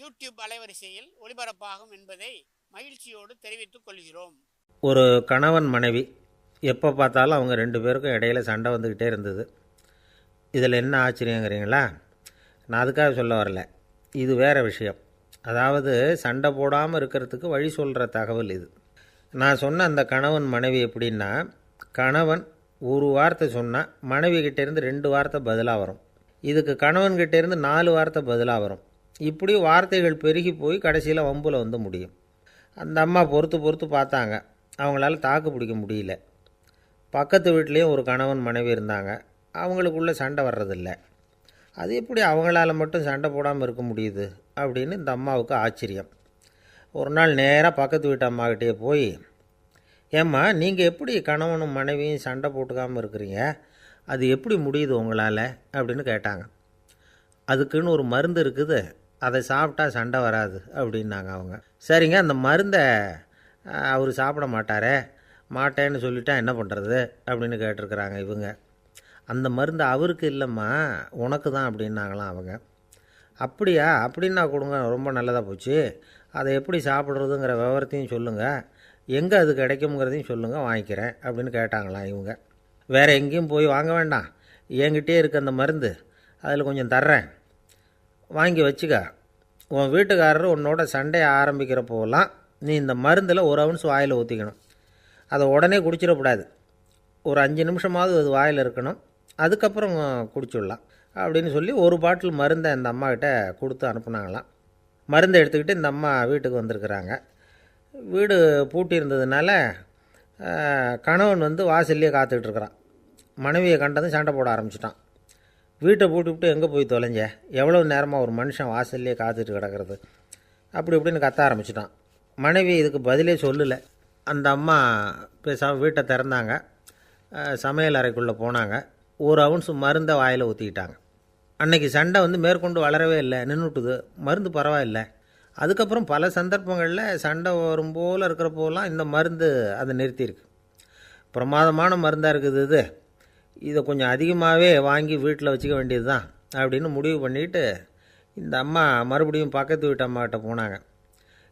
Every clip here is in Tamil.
யூடியூப் அலைவரிசையில் ஒளிபரப்பாகும் என்பதை மகிழ்ச்சியோடு தெரிவித்துக் கொள்கிறோம். ஒரு கணவன் மனைவி எப்போ பார்த்தாலும் அவங்க ரெண்டு பேருக்கும் இடையில சண்டை வந்துக்கிட்டே இருந்தது. இதில் என்ன ஆச்சரியங்கிறீங்களா? நான் அதுக்காக சொல்ல வரல. இது வேறு விஷயம். அதாவது சண்டை போடாமல் இருக்கிறதுக்கு வழி சொல்கிற தகவல் இது. நான் சொன்ன அந்த கணவன் மனைவி எப்படின்னா கணவன் ஒரு வார்த்தை சொன்னால் மனைவி கிட்டேருந்து ரெண்டு வார்த்தை பதிலாக வரும். இதுக்கு கணவன் கிட்டேருந்து நாலு வார்த்தை பதிலாக வரும். இப்படி வார்த்தைகள் பெருகி போய் கடைசியில் வம்புல வந்து முடியும். அந்த அம்மா பொறுத்து பொறுத்து பார்த்தாங்க. அவங்களால தாக்கு பிடிக்க முடியல. பக்கத்து வீட்லேயும் ஒரு கணவன் மனைவி இருந்தாங்க. அவங்களுக்குள்ளே சண்டை வர்றதில்ல. அது எப்படி அவங்களால மட்டும் சண்டை போடாமல் இருக்க முடியுது அப்படின்னு இந்த அம்மாவுக்கு ஆச்சரியம். ஒரு நாள் நேராக பக்கத்து வீட்டு அம்மாக்கிட்டே போய் ஏம்மா நீங்கள் எப்படி கணவனும் மனைவியும் சண்டை போட்டுக்காமல் இருக்கிறீங்க? அது எப்படி முடியுது உங்களால்? அப்படின்னு கேட்டாங்க. அதுக்குன்னு ஒரு மருந்து இருக்குது. அதை சாப்பிட்டா சண்டை வராது அப்படின்னாங்க அவங்க. சரிங்க அந்த மருந்தை அவர் சாப்பிட மாட்டாரே மாட்டேன்னு சொல்லிட்டா என்ன பண்ணுறது அப்படின்னு கேட்டிருக்கிறாங்க இவங்க. அந்த மருந்து அவருக்கு இல்லைம்மா உனக்கு தான் அப்படின்னாங்களாம் அவங்க. அப்படியா? அப்படின்னா கொடுங்க ரொம்ப நல்லதாக போச்சு. அதை எப்படி சாப்பிட்றதுங்கிற விவரத்தையும் சொல்லுங்கள் எங்கே அது கிடைக்குங்கிறதையும் சொல்லுங்கள் வாங்கிக்கிறேன் அப்படின்னு கேட்டாங்களாம் இவங்க. வேறு எங்கேயும் போய் வாங்க வேண்டாம். என்கிட்டே இருக்க அந்த மருந்து. அதில் கொஞ்சம் தர்றேன். வாங்கி வச்சுக்க. உன் வீட்டுக்காரர் உன்னோட சண்டையை ஆரம்பிக்கிறப்போலாம் நீ இந்த மருந்தில் ஒரு அவுன்ஸ் வாயில் ஊற்றிக்கணும் அதை உடனே குடிச்சிடக்கூடாது. ஒரு அஞ்சு நிமிஷமாவது அது வாயில் இருக்கணும். அதுக்கப்புறம் குடிச்சுடலாம். அப்படின்னு சொல்லி ஒரு பாட்டில் மருந்தை இந்த அம்மாக்கிட்ட கொடுத்து அனுப்புனாங்களாம். மருந்தை எடுத்துக்கிட்டு இந்த அம்மா வீட்டுக்கு வந்திருக்கிறாங்க. வீடு பூட்டி இருந்ததுனால கணவன் வந்து வாசல்லையே காத்துக்கிட்டு இருக்கிறான். மனைவியை கண்டதும் சண்டை போட ஆரம்பிச்சிட்டான். வீட்டை போட்டு விட்டு எங்கே போய் தொலைஞ்ச? எவ்வளோ நேரமாக ஒரு மனுஷன் வாசல்லையே காத்துட்டு கிடக்கிறது? அப்படி இப்படின்னு கத்த ஆரம்பிச்சிட்டான். மனைவி இதுக்கு பதிலே சொல்லலை. அந்த அம்மா பேசாமல் வீட்டை திறந்தாங்க. சமையல் அறைக்குள்ளே போனாங்க. ஒரு அவுன்ஸ் மருந்தை வாயில் ஊற்றிக்கிட்டாங்க அன்னைக்கு சண்டை வந்து மேற்கொண்டு வளரவே இல்லை நின்றுட்டுது மருந்து பரவாயில்லை. அதுக்கப்புறம் பல சந்தர்ப்பங்களில் சண்டை வரும் போல் இருக்கிறப்போலாம் இந்த மருந்து அதை நிறுத்தியிருக்கு. பிரமாதமான மருந்தாக இருக்குது இது. இதை கொஞ்சம் அதிகமாகவே வாங்கி வீட்டில் வச்சுக்க வேண்டியது தான் அப்படின்னு முடிவு பண்ணிட்டு இந்த அம்மா மறுபடியும் பக்கத்து வீட்டு அம்மாக்கிட்ட போனாங்க.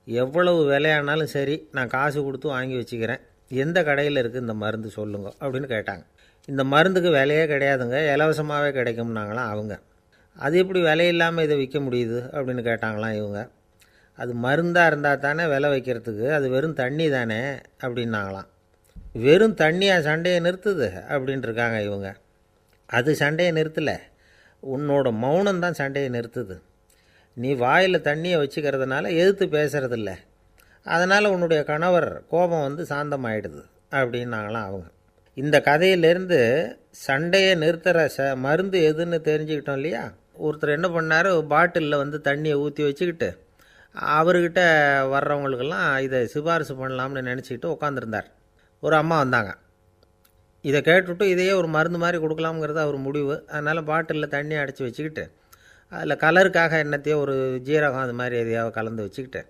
எவ்வளவு விலையானாலும் சரி நான் காசு கொடுத்து வாங்கி வச்சுக்கிறேன். எந்த கடையில் இருக்குது இந்த மருந்து சொல்லுங்க அப்படின்னு கேட்டாங்க. இந்த மருந்துக்கு விலையே கிடையாதுங்க இலவசமாகவே கிடைக்கும்னாங்களாம் அவங்க. அது எப்படி விலை இல்லாமல் இதை விற்க முடியுது அப்படின்னு கேட்டாங்களாம் இவங்க. அது மருந்தாக இருந்தால் தானே விலை வைக்கிறதுக்கு அது வெறும் தண்ணி தானே அப்படின்னாங்களாம். வெறும் தண்ணியாக சண்டையை நிறுத்துது அப்படின்ட்டுருக்காங்க இவங்க. அது சண்டையை நிறுத்தலை. உன்னோட மௌனம்தான் சண்டையை நிறுத்துது. நீ வாயில் தண்ணியை வச்சுக்கிறதுனால எதிர்த்து பேசுகிறதில்ல அதனால் உன்னுடைய கணவர் கோபம் வந்து சாந்தமாயிடுது அப்படின்னாங்களாம் அவங்க. இந்த கதையிலேருந்து சண்டையை நிறுத்துகிற ச மருந்து எதுன்னு தெரிஞ்சுக்கிட்டோம் இல்லையா? ஒருத்தர் என்ன பண்ணார்? பாட்டிலில் வந்து தண்ணியை ஊற்றி வச்சுக்கிட்டு அவர்கிட்ட வர்றவங்களுக்கெல்லாம் இதை சிபாரிசு பண்ணலாம்னு நினச்சிக்கிட்டு உட்காந்துருந்தார் ஒரு அம்மா வந்தாங்க. இதை கேட்டுவிட்டு இதையே ஒரு மருந்து மாதிரி கொடுக்கலாம்ங்கிறது அவர் முடிவு. அதனால் பாட்டிலில் தண்ணி அடைச்சி வச்சுக்கிட்டு அதில் கலருக்காக என்னத்தையோ ஒரு ஜீரகம் அது மாதிரி எதையாவது கலந்து வச்சுக்கிட்டு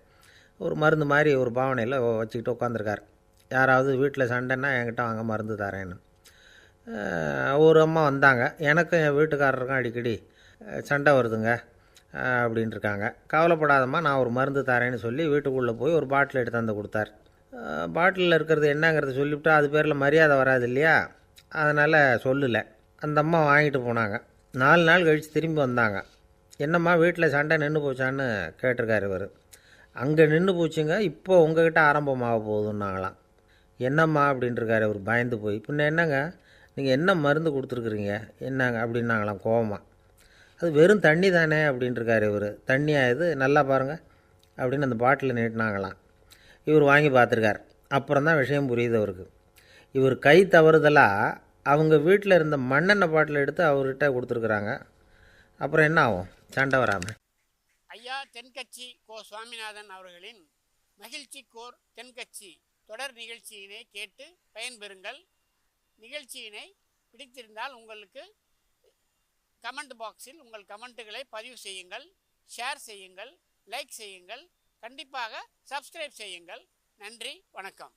ஒரு மருந்து மாதிரி ஒரு பாவனையில் வச்சுக்கிட்டு உட்காந்துருக்கார் யாராவது வீட்டில் சண்டைன்னா என்கிட்ட வாங்க மருந்து தரேன்னு. ஒரு அம்மா வந்தாங்க. எனக்கும் என் வீட்டுக்காரருக்கும் அடிக்கடி சண்டை வருதுங்க அப்படின்ட்டுருக்காங்க கவலைப்படாதம்மா நான் ஒரு மருந்து தரேன்னு சொல்லி வீட்டுக்குள்ளே போய் ஒரு பாட்டில் எடுத்து வந்து கொடுத்தார். பாட்டிலில் இருக்கிறது என்னங்கிறத சொல்லிவிட்டா அது பேரில் மரியாதை வராது இல்லையா? அதனால் சொல்லலை. அந்த அம்மா வாங்கிட்டு போனாங்க. நாலு நாள் கழித்து திரும்பி வந்தாங்க. என்னம்மா வீட்டில் சண்டை நின்று போச்சான்னு கேட்டிருக்காரு இவர். அங்கே நின்று போச்சுங்க இப்போ உங்ககிட்ட ஆரம்பமாக போகுதுன்னாங்களாம். என்னம்மா அப்படின்ட்டுருக்காரு அவர் பயந்து போய். பின்ன என்னங்க நீங்கள் என்ன மருந்து கொடுத்துருக்குறீங்க? என்னங்க அப்படின்னாங்களாம் கோவமாக அது வெறும் தண்ணி தானே அப்படின்ட்டுருக்காரு இவர். தண்ணியாக இது? நல்லா பாருங்கள் அப்படின்னு அந்த பாட்டில் நீட்டினாங்களாம். இவர் வாங்கி பார்த்துருக்கார். அப்புறம் தான் விஷயம் புரியுது அவருக்கு. இவர் கை தவறுதலாக அவங்க வீட்டில் இருந்த மண்ணெண்ணெய் பாட்டில் எடுத்து அவர்கிட்ட கொடுத்துருக்குறாங்க. அப்புறம் என்ன ஆகும்? சண்டை வராமல் ஐயா தென்கட்சி கோ சுவாமிநாதன் அவர்களின் மகிழ்ச்சி கோர் தென்கட்சி தொடர் நிகழ்ச்சியினை கேட்டு பயன்பெறுங்கள். நிகழ்ச்சியினை பிடித்திருந்தால் உங்களுக்கு கமெண்ட் பாக்ஸில் உங்கள் கமெண்ட்டுகளை பதிவு செய்யுங்கள் ஷேர் செய்யுங்கள் லைக் செய்யுங்கள். கண்டிப்பாக சப்ஸ்கிரைப் செய்யுங்கள். நன்றி வணக்கம்.